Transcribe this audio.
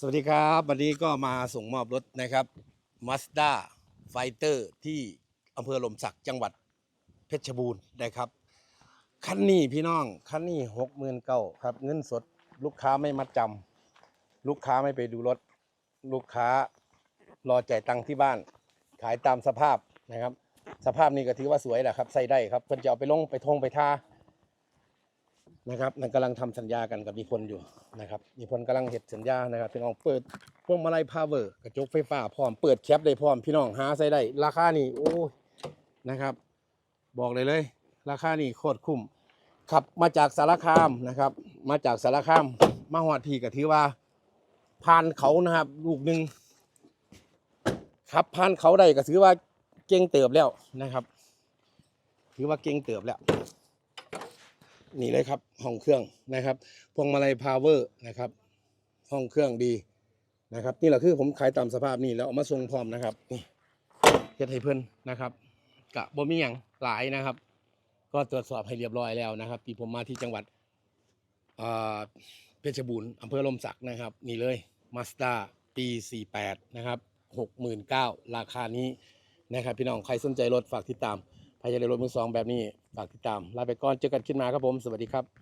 สวัสดีครับ วันนี้ก็มาส่งมอบรถนะครับ Mazda Fighter ที่อำเภอหลมสักจังหวัดเพชรบูรณ์นะครับคันนี้พี่น้องคันนี้หกหมื่นเก้าครับ เงินสดลูกค้าไม่มัดจำลูกค้าไม่ไปดูรถ ลูกค้ารอจ่ายตังค์ที่บ้าน ขายตามสภาพนะครับ สภาพนี้ก็ถือว่าสวยแหละครับใส่ได้ครับเพิ่นจะเอาไปลงไปทงไปทา นะครับนั่นกำลังทำสัญญากันกับมีพลอยู่นะครับมีพลกำลังเห็ดสัญญานะครับพี่น้องเปิดพวงมาลัยพาวเวอร์กระจกไฟฟ้าพร้อมเปิดแคปได้พร้อมพี่น้องหาใส่ได้ราคานี่โอ้ยนะครับ บอกเลยเลย ราคานี่โคตรคุ้มขับมาจากสารคามนะครับ มาจากสารคามมาหอดพีก็ถือว่าผ่านเขานะครับลูกหนึ่งขับผ่านเขาได้ก็ถือว่าเก่งเติบแล้วนะครับ ถือว่าเก่งเติบแล้ว นี่เลยครับห้องเครื่องนะครับพวงมาลัยพาวเวอร์นะครับ ห้องเครื่องดีนะครับ นี่แหละคือผมขายตามสภาพนี่แล้วเอามาส่งพร้อมนะครับนี่เฮ็ดให้เพิ่นนะครับกะบ่มีหยังหลายนะครับ ก็ตรวจสอบให้เรียบร้อยแล้วนะครับที่ผมมาที่จังหวัดเพชรบูรณ์อำเภอลมศักนะครับ นี่เลยมาสด้าปี 48 นะครับ 69,000ราคานี้นะครับ พี่น้องใครสนใจรถฝากติดตาม ใครจะได้รถมือสองแบบนี้ ฝากติดตาม ลาไปก่อน เจอกันขึ้นมาครับผม สวัสดีครับ